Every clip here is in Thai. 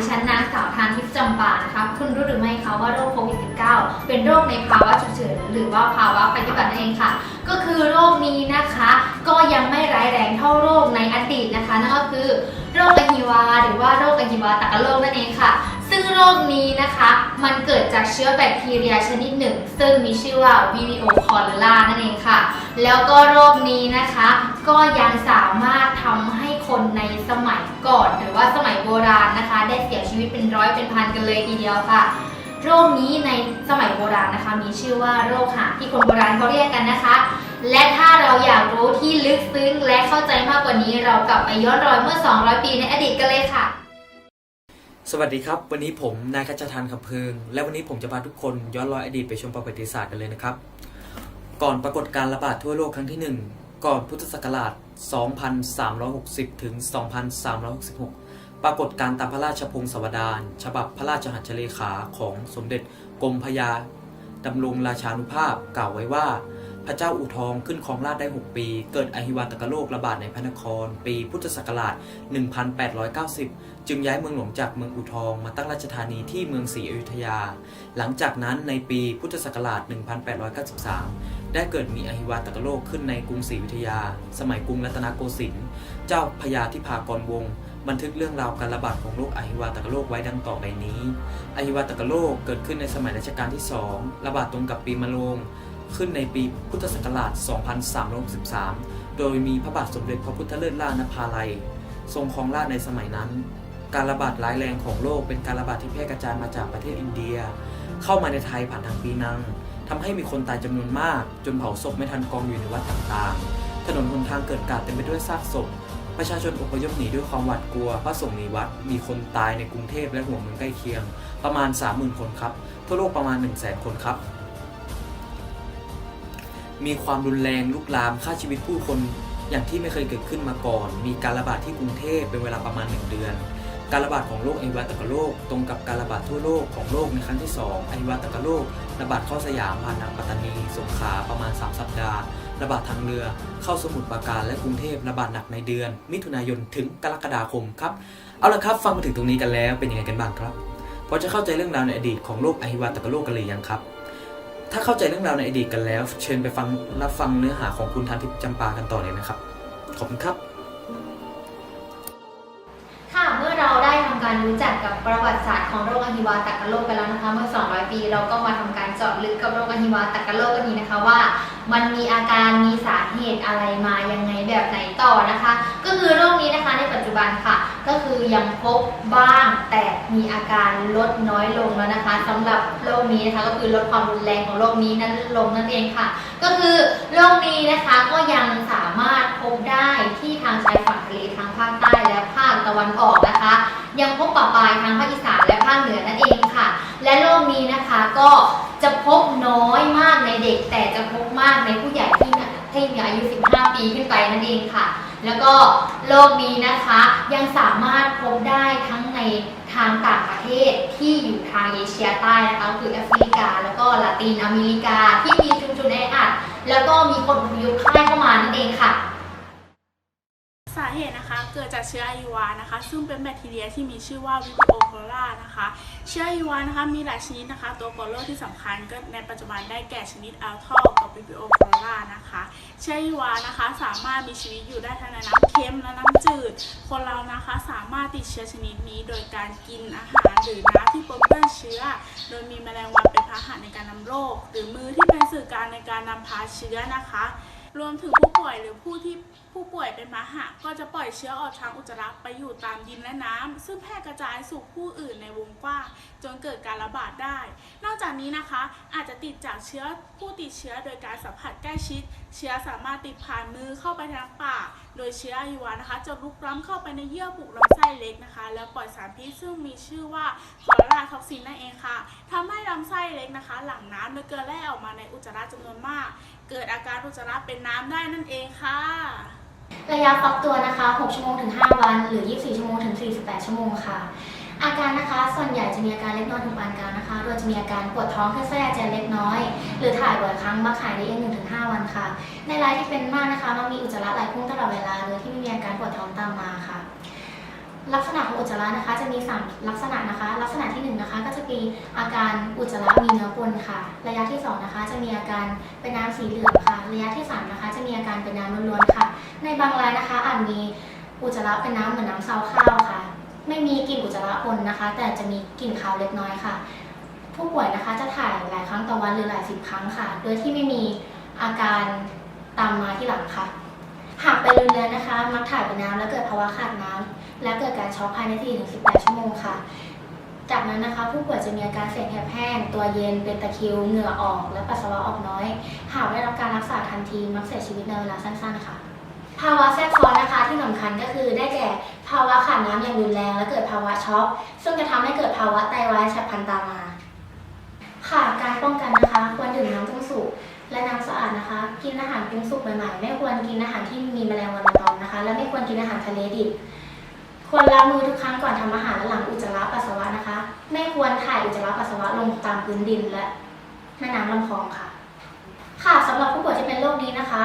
ดิฉันนางสาวทานทิพย์จำปานะคะ คุณรู้หรือไม่คะว่าโรคโควิด -19 เป็นโรคในภาวะฉุกเฉินหรือว่าภาวะภัยพิบัตินั่นเองค่ะ ก็คือโรคนี้นะคะ ก็ยังไม่ร้ายแรงเท่าโรคในอดีตนะคะ นั่นก็คือโรคอหิวา หรือว่าโรคอหิวาตะกโรคนั่นเองค่ะ ซึ่งโรคนี้นะคะ มันเกิดจากเชื้อแบคทีเรียชนิดหนึ่ง ซึ่งมีชื่อว่า Vibrio cholera นั่นเองค่ะ แล้วก็โรคนี้นะคะ ก็ยังสามารถทำให้คนในสมัยก่อน หรือว่าสมัยโบราณนะคะ ได้เสียชีวิตเป็นร้อยเป็นพันกันเลยทีเดียวค่ะโรคนี้ในสมัยโบราณนะคะ มีชื่อว่าโรคหาที่คนโบราณเขาเรียกกันนะคะ และถ้าเราอยากรู้ที่ลึกซึ้งและเข้าใจมากกว่านี้ เรากลับไปย้อนรอยเมื่อ 200 ปีในอดีตกันเลยค่ะ สวัสดีครับ วันนี้ผมนายคัจทานคำเพิง และวันนี้ผมจะพาทุกคนย้อนรอยอดีตไปชมประวัติศาสตร์กันเลยนะครับ ก่อนปรากฏการระบาดทั่วโลกครั้งที่ 1 ก่อนพุทธศักราช 2360 ถึง 2366 ปรากฏการตามพระราชพงศาวดารฉบับพระราชหัตถเลขาของสมเด็จกรมพยาดำรงราชานุภาพกล่าวไว้ว่า ระเจ้าอู่ทองขึ้นครองราชได้ 6 ปี เกิดอหิวาตกโรคระบาดในพระนคร ปีพุทธศักราช 1890 จึงย้ายเมืองหลวงจากเมืองอู่ทองมาตั้งราชธานีที่เมืองศรีอยุธยา หลังจากนั้นในปีพุทธศักราช 1893 ได้เกิดมีอหิวาตกโรคขึ้นในกรุงศรีอยุธยา สมัยกรุงรัตนโกสินทร์ เจ้าพญาธิพากรวงศ์บันทึกเรื่องราวการระบาดของโรคอหิวาตกโรคไว้ดังต่อไปนี้ อหิวาตกโรคเกิดขึ้นในสมัยรัชกาลที่ 2 ระบาดตรงกับปีมะโรง ขึ้นในปีพุทธศักราช 2363 โดยมีพระบาทสมเด็จพระพุทธเลิศล่านภาลัย ทรงครองราชในสมัยนั้น การระบาดร้ายแรงของโรคเป็นการระบาดที่แพร่กระจายมาจากประเทศอินเดีย เข้ามาในไทยผ่านทางปีนังทำให้มีคนตายจำนวนมาก จนเผาศพไม่ทันกองอยู่ในวัดต่างๆ ถนนหนทางเกิดกาดเต็มไปด้วยซากศพประชาชนอพยพหนีด้วยความหวาดกลัว พระสงฆ์หนีวัด มีคนตายในกรุงเทพและหัวเมืองใกล้เคียง ประมาณ 30,000 คนครับ ทั่วโลกประมาณ 100,000 คนครับ มีความรุนแรงลุกลามฆ่าชีวิตผู้คนอย่างที่ไม่เคยเกิดขึ้นมาก่อน มีการระบาดที่กรุงเทพเป็นเวลาประมาณ 1 เดือน การระบาดของโรคอหิวาตกโรคตรงกับการระบาดทั่วโลกของโรคในครั้งที่2อหิวาตกโรคระบาดเข้าสยามผ่านทางปัตตานี สงขลาประมาณ 3 สัปดาห์ ระบาดทางเรือ เข้าสมุทรปราการและกรุงเทพระบาดหนักในเดือน มิถุนายนถึงกรกฎาคมครับเอาละครับ ฟังมาถึงตรงนี้กันแล้วเป็นยังไงกันบ้างครับพอจะเข้าใจเรื่องราวในอดีตของโรคอหิวาตกโรคกันหรือยังครับ ถ้าเข้าใจเรื่องราวในอดีตกันแล้ว เชิญไปฟังรับฟังเนื้อหาของคุณทันทิพย์จำปากันต่อเลยนะครับ ขอบคุณครับ ค่ะเมื่อเราได้ทำการรู้จักกับประวัติศาสตร์ของโรคอหิวาตกโรคกันแล้วนะคะ เมื่อ 200 ปี เราก็มาทำการเจาะลึกกับโรคอหิวาตกโรคกันนี้นะคะว่า มันมีอาการมีสาเหตุอะไรมายังไงแบบไหนต่อนะคะ ก็คือโรคนี้นะคะในปัจจุบันค่ะ ก็คือยังพบบ้างแต่มีอาการลดน้อยลงแล้วนะคะสำหรับโรคนี้นะคะก็คือลดความรุนแรงของโรคนี้นั้นลงนั่นเองค่ะ ก็คือโรคนี้นะคะก็ยังสามารถพบได้ที่ทางชายฝั่งทะเลทางภาคใต้และภาคตะวันออกนะคะ ยังพบปะปายทางภาคอีสานและภาคเหนือนั่นเองค่ะ และโรคนี้นะคะก็ จะพบน้อยมากในเด็ก แต่จะพบมากในผู้ใหญ่ที่นะที่มีอายุ 15 ปีขึ้นไปนั่นเองค่ะ แล้วก็โรคนี้นะคะยังสามารถพบได้ทั้งในทางต่างประเทศที่อยู่ทางเอเชียใต้นะคะคือแอฟริกา แล้วก็ลาตินอเมริกาที่มีชุมชนแออัดแล้วก็มีคนอพยพเข้าเข้ามานั่นเองค่ะ สาเหตุนะคะเกิดจากเชื้อไอวานะคะ ซึ่งเป็นแบคทีเรียที่มีชื่อว่าวิบิโอโคลานะคะ เชื้อไอวานะคะมีหลายชนิดนะคะ ตัวโกโลที่สำคัญก็ในปัจจุบันได้แก่ชนิดอัลทอลกับวิบิโอโคลานะคะ เชื้อไอวานะคะสามารถมีชีวิตอยู่ได้ทั้งในน้ำเค็มและน้ำจืด คนเรานะคะสามารถติดเชื้อชนิดนี้โดยการกินอาหารหรือน้ำที่ปนเปื้อนเชื้อ โดยมีแมลงวันเป็นพาหะในการนำโรค หรือมือที่เป็นสื่อกลางในการนำพาเชื้อนะคะรวมถึงผู้ป่วยหรือผู้ที่ผู้ ยเป็นพาหะก็จะปล่อยเชื้อออกทางอุจจาระไปอยู่ตามดินและน้ำซึ่งแพร่กระจายสู่ผู้อื่นในวงกว้างจนเกิดการระบาดได้ นอกจากนี้นะคะ อาจจะติดจากเชื้อผู้ติดเชื้อโดยการสัมผัสใกล้ชิด เชื้อสามารถติดผ่านมือเข้าไปทางปากโดยเชื้ออายุวานะคะ จะลุกล้ำเข้าไปในเยื่อบุลำไส้เล็กนะคะ แล้วปล่อยสารพิษซึ่งมีชื่อว่าคอราท็อกซินนั่นเองค่ะทำให้ลำไส้เล็กนะคะ หลั่งน้ำโดยเกลือแร่ออกมาในอุจจาระจำนวนมาก เกิดอาการอุจจาระเป็นน้ำได้นั่นเองค่ะ ระยะฟักตัวนะคะ 6 ชั่วโมงถึง 5 วัน หรือ 24 ชั่วโมงถึง 48 ชั่วโมงค่ะ อาการนะคะ ส่วนใหญ่จะมีอาการเล็กน้อยถึงปานกลางนะคะ โดยจะมีอาการปวดท้องขึ้นไส้อาเจียนเล็กน้อย หรือถ่ายบ่อยครั้งมาขายได้เอง1ถึง5วันค่ะ ในรายที่เป็นมากนะคะมักมีอุจจาระไหลพุ่งตลอดเวลาโดยที่ไม่มีอาการปวดท้องตามมาค่ะ ลักษณะของอุจจาระนะคะจะมีสามลักษณะนะคะ ลักษณะที่หนึ่งนะคะก็จะมีอาการอุจจาระมีเนื้อปนค่ะ ระยะที่สองนะคะจะมีอาการเป็นน้ำสีเหลืองค่ะ ระยะที่สามนะคะจะมีอาการเป็นน้ำล้วนๆค่ะ ในบางรายนะคะอาจมีอุจจาระเป็นน้ำเหมือนน้ำซาวข้าวค่ะ ไม่มีกลิ่นอุจจาระปนนะคะ แต่จะมีกลิ่นคาวเล็กน้อยค่ะ ผู้ป่วยนะคะจะถ่ายหลายครั้งต่อวันหรือหลายสิบครั้งค่ะ โดยที่ไม่มีอาการตามมาที่หลังค่ะ หากเป็นรุนแรงนะคะ มักถ่ายเป็นน้ำและเกิดภาวะขาดน้ำ และเกิดการช็อกภายใน4-18 ชั่วโมงค่ะ จากนั้นนะคะ ผู้ป่วยจะมีอาการเสมหะแห้ง ตัวเย็นเป็นตะคริวเหงื่อออก และปัสสาวะออกน้อย หากได้รับการรักษาทันทีมักเสียชีวิตในเวลาสั้นๆค่ะภาวะแทรกซ้อนนะคะที่สำคัญก็คือได้แก่ภาวะขาดน้ำอย่างรุนแรง และเกิดภาวะช็อกซึ่งจะทำให้เกิดภาวะไตวายฉับพลันตามมาค่ะการป้องกันนะคะควรดื่มน้ำปรุงสุกและน้ำสะอาดนะคะ กินอาหารปรุงสุกใหม่ๆ ไม่ควรกินอาหารที่มีแมลงวันตอมนะคะ และไม่ควรกินอาหารทะเลดิบ ควรล้างมือทุกครั้งก่อนทำอาหารและหลังอุจจาระปัสสาวะนะคะ ไม่ควรถ่ายอุจจาระปัสสาวะลงตามพื้นดินและแม่น้ำลำคลองค่ะ ค่ะสำหรับผู้ป่วยที่เป็นโรคนี้นะคะ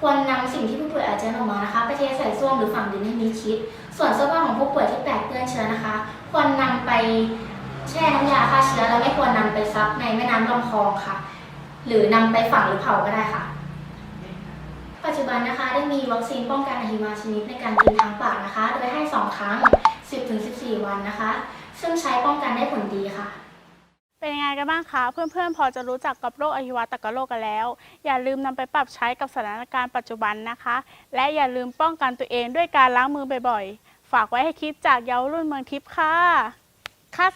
ควรนำสิ่งที่ผู้ป่วยอาเจียนออกมานะคะ ไปเทใส่ส้วมหรือฝังดินให้มิดชิด ส่วนเสื้อผ้าของผู้ป่วยที่แปดเปื้อนเชื้อนะคะ ควรนำไปแช่น้ำยาฆ่าเชื้อและไม่ควรนำไปซักในแม่น้ำลำคลองค่ะ หรือนำไปฝังหรือเผาก็ได้ค่ะ ปัจจุบันนะคะได้มีวัคซีนป้องกันอหิวาชนิดในการกินทางปากนะคะ โดยให้ 2 ครั้ง 10-14 วันนะคะ ซึ่งใช้ป้องกันได้ผลดีค่ะ เป็นยังไงกันบ้างคะ เพื่อนๆ พอจะรู้จักกับโรคอหิวาตกโรคกันแล้ว อย่าลืมนำไปปรับใช้กับสถานการณ์ปัจจุบันนะคะ และอย่าลืมป้องกันตัวเองด้วยการล้างมือบ่อยๆ ฝากไว้ให้คิดจากเยาวรุ่นเมืองทิพย์ค่ะคัส